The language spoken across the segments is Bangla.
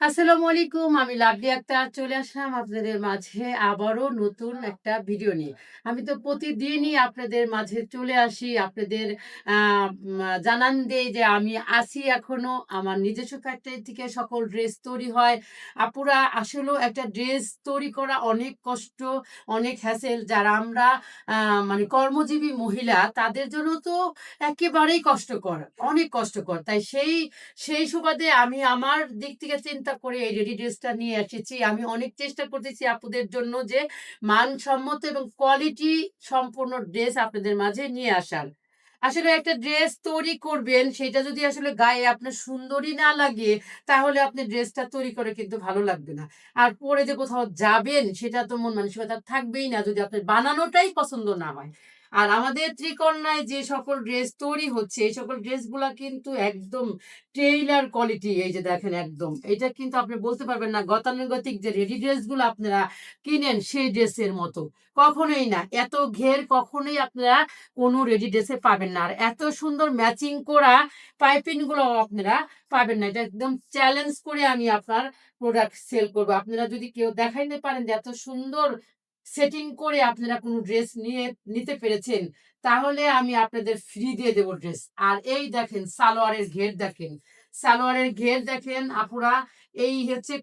আসসালামু আলাইকুম, আমি লাভলি আক্তার চলে আসলাম আপনাদের মাঝে আবারও নতুন একটা ভিডিও নিয়ে। আমি তো প্রতিদিনই আপনাদের মাঝে চলে আসি, আপনাদের জানান দেই যে আমি আসি এখনও। আমার নিজস্ব ফ্যাক্টরি থেকে সকল ড্রেস তৈরি হয়। আপুরা আসলেও একটা ড্রেস তৈরি করা অনেক কষ্ট, অনেক হ্যাসেল যারা আমরা মানে কর্মজীবী মহিলা, তাদের জন্য তো একেবারেই কষ্টকর, অনেক কষ্টকর। তাই সেই সেই সুবাদে আমি আমার দিক থেকে চিন্তা করে এই রেডি ড্রেসটা নিয়ে এসেছি। আমি অনেক চেষ্টা করতেছি আপুদের জন্য যে মানসম্মত এবং কোয়ালিটি সম্পূর্ণ ড্রেস আপনাদের মাঝে নিয়ে আসার। আসলে একটা ড্রেস তৈরি করবেন, সেটা যদি আসলে গায়ে আপনার সুন্দরী না লাগে, তাহলে আপনি ড্রেসটা তৈরি করে কিন্তু ভালো লাগবে না। আর পরে যে কোথাও যাবেন, সেটা তো মন মানসিকতা থাকবেই না। যদি আপনার বানানোটাই পছন্দ না হয় আর আমাদের ত্রিকন্যায় যে সকল ড্রেস তৈরি হচ্ছে, এই সকল ড্রেসগুলা কিন্তু একদম টেইলার কোয়ালিটি এই যে দেখেন একদম। এটা কিন্তু আপনি বলতে পারবেন না, গতানুগতিক যে রেডি ড্রেসগুলো আপনারা কিনেন সেই ড্রেসের মতো। কখনোই না, এত ঘের কখনোই আপনারা কোনো রেডি ড্রেসে পাবেন না। আর এত সুন্দর ম্যাচিং করা পাইপিংগুলো আপনারা পাবেন না। এটা একদম চ্যালেঞ্জ করে আমি আপনার প্রোডাক্ট সেল করব। আপনারা যদি কেউ দেখাইতে পারেন যে এত সুন্দর সেটিং করে আপনারা কোনো ড্রেস নিয়ে, নিতে পেরেছেন, তাহলে আমি আপনাদের ফ্রি দিয়ে দেবো ড্রেস আর এই দেখেন, সালোয়ারের ঘের দেখেন। সালোয়ারের ঘের দেখেন আপুরা, এই হচ্ছে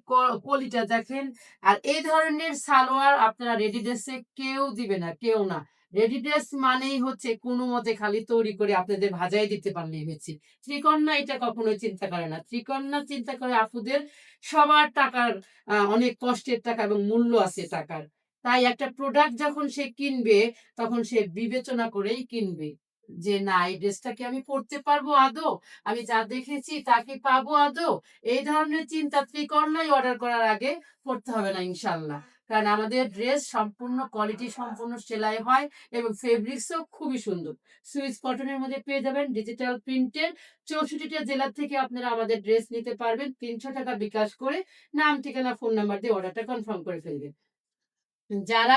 কলিটা দেখেন। আর এই ধরনের সালোয়ার আপনারা রেডি ড্রেসে কেউ দিবে না, কেউ না। রেডি ড্রেস মানেই হচ্ছে কোনো মতে খালি তৈরি করে আপনাদের ভাজাই দিতে পারলেই হয়েছে। ত্রিকন্যা এটা কখনোই চিন্তা করে না। ত্রিকন্যা চিন্তা করে আপুদের সবার টাকার অনেক কষ্টের টাকা এবং মূল্য আছে টাকার। তাই একটা প্রোডাক্ট যখন সে কিনবে, তখন সে বিবেচনা করেই কিনবে যে, না, এই ড্রেসটা কি আমি পরতে পারব আদৌ, আমি যা দেখেছি তা কি পাবো আদৌ, এই ধরনের চিন্তা ত্রিকর্ণাই অর্ডার করার আগে করতে হবে না ইনশাল্লাহ। কারণ আমাদের ড্রেস সম্পূর্ণ কোয়ালিটি সম্পূর্ণ সেলাই হয় এবং ফেব্রিক্সও খুবই সুন্দর। সুইচ কটনের মধ্যে পেয়ে যাবেন ডিজিটাল প্রিন্টের চৌষট্টিটা জেলার থেকে আপনারা আমাদের ড্রেস নিতে পারবেন। তিনশো টাকা বিকাশ করে নাম, ঠিকানা ফোন নাম্বার দিয়ে অর্ডারটা কনফার্ম করে ফেলবেন। যারা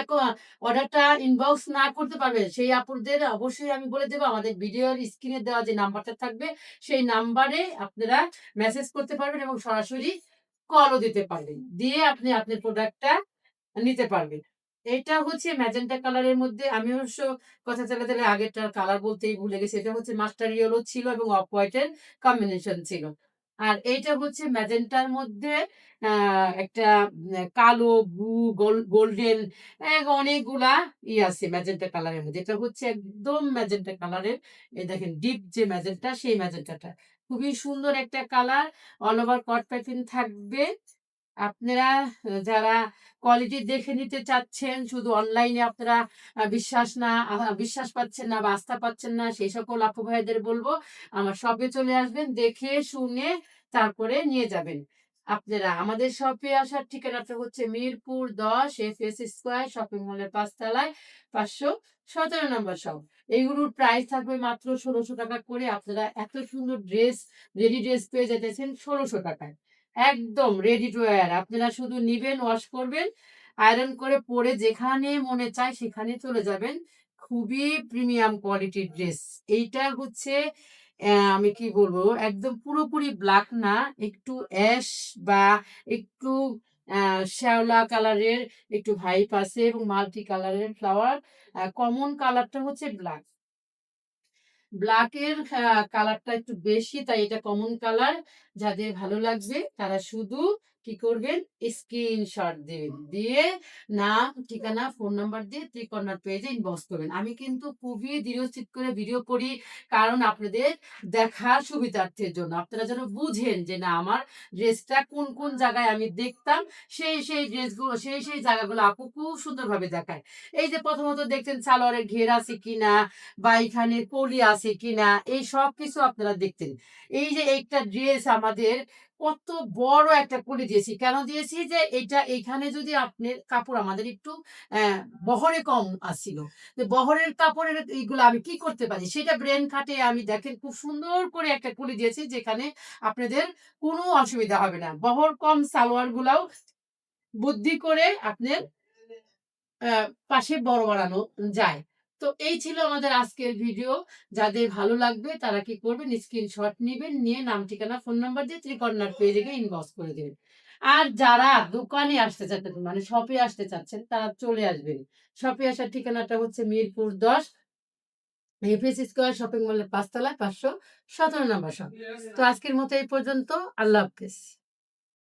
অর্ডারটা ইনবক্স না করতে পারবে, সেই আপুদের অবশ্যই আমি বলে দেবো, আমাদের ভিডিওর স্ক্রিনে দেওয়া যে নাম্বারটা থাকবে, সেই নাম্বারে আপনারা মেসেজ করতে পারবেন এবং সরাসরি কলও দিতে পারবেন। দিয়ে আপনি আপনার প্রোডাক্টটা নিতে পারবেন। এটা হচ্ছে ম্যাজেন্টা কালারের মধ্যে, আমি অবশ্য কথা চালা চালে আগেরটার কালার বলতেই ভুলে গেছি, এটা হচ্ছে মাস্টার ইয়েলো ছিল এবং অফ হোয়াইটের কম্বিনেশন ছিল। আর এইটা হচ্ছে ম্যাজেন্টার মধ্যে একটা কালো, ব্লু গোল্ডেন অনেকগুলা ই আছে ম্যাজেন্টা কালারের মধ্যে। এটা হচ্ছে একদম ম্যাজেন্টা কালারের, এই দেখেন ডিপ যে ম্যাজেন্টা, সেই ম্যাজেন্টাটা। খুবই সুন্দর একটা কালার, অল ওভার কট প্যাকিং থাকবে। আপনারা যারা কোয়ালিটি দেখে নিতে চাচ্ছেন, শুধু অনলাইনে আপনারা বিশ্বাস না বিশ্বাস পাচ্ছেন না বা আস্থা পাচ্ছেন না সেই সকল আপু ভাইদের বলব, আমার শপে চলে আসবেন, দেখে, শুনে, তারপরে নিয়ে যাবেন। আপনারা, আমাদের শপে আসার ঠিকানাটা হচ্ছে মিরপুর দশ এফ এস স্কোয়ার শপিং মলের পাঁচতলায় পাঁচশো সতেরো নম্বর শপ এইগুলোর প্রাইস থাকবে মাত্র ষোলোশো টাকা করে, আপনারা এত সুন্দর ড্রেস রেডি ড্রেস পেয়ে যেতেছেন ষোলোশো টাকায়। একদম রেডি টু ওয়্যার আপনারা শুধু নিবেন ওয়াশ করবেন আয়রন করে পরে যেখানে মনে চায় সেখানে চলে যাবেন। খুবই প্রিমিয়াম কোয়ালিটির ড্রেস এইটা হচ্ছে আমি কি বলব, একদম পুরোপুরি ব্ল্যাক না, একটু অ্যাশ বা একটু শ্যাওলা কালারের একটু ভাইপ আছে এবং মাল্টি কালারের ফ্লাওয়ার কমন কালারটা হচ্ছে ব্ল্যাক ব্ল্যাকের কালারটা একটু বেশি তাই এটা কমন কালার যাদের ভালো লাগবে তারা শুধু কি করবেন? স্ক্রিনশট দিবেন দিয়ে নাম, ঠিকানা ফোন নাম্বার দিয়ে ত্রিকর্ণার পেজে ইনবক্স করবেন। আমি কিন্তু খুবই দৃঢ়চিত করে ভিডিও করি কারণ আপনাদের দেখার সুবিধার্থের জন্য। আপনারা যেন বুঝেন যে না, আমার ড্রেসটা কোন কোন জায়গায় আমি দেখতাম, সেই সেই ড্রেসগুলো সেই সেই জায়গাগুলো আপু খুব সুন্দরভাবে দেখায়। এই যে প্রথমত দেখছেন সালোয়ারের ঘের আছে কিনা বা এখানে কলি আছে কিনা, এই সব কিছু আপনারা দেখতেন। এই যে একটা ড্রেস আমাদের কত বড় একটা কলি দিয়েছি। কেন দিয়েছি যে এটা এখানে যদি আপনি কাপড় আমাদের একটু বহরে কম আসছিল। যে বহরের কাপড়ের এইগুলো আমি কি করতে পারি? সেটা ব্রেন খাটে আমি দেখেন খুব সুন্দর করে একটা কলি দিয়েছি যেখানে আপনাদের কোনো অসুবিধা হবে না। বহর কম সালোয়ার গুলাও বুদ্ধি করে আপনার পাশে বড় বাড়ানো যায়। তো এই ছিল আমাদের আজকের ভিডিও। যাদের ভালো লাগবে তারা কি করবেন স্ক্রিনশট নিবেন, নিয়ে নাম, ঠিকানা, ফোন নাম্বার দিয়ে ত্রিকর্ণার পেজে গিয়ে ইনবক্স করে দিবেন। আর যারা দোকানে আসতে চাচ্ছেন মানে শপে আসতে চাচ্ছেন তারা চলে আসবেন। শপে আসার ঠিকানাটা হচ্ছে মিরপুর ১০ এফএস স্কোয়ার শপিং মলের ৫ তলায় ৫১৭ নাম্বার শপ। তো আজকের মতো এই পর্যন্ত। আল্লাহ হাফেজ।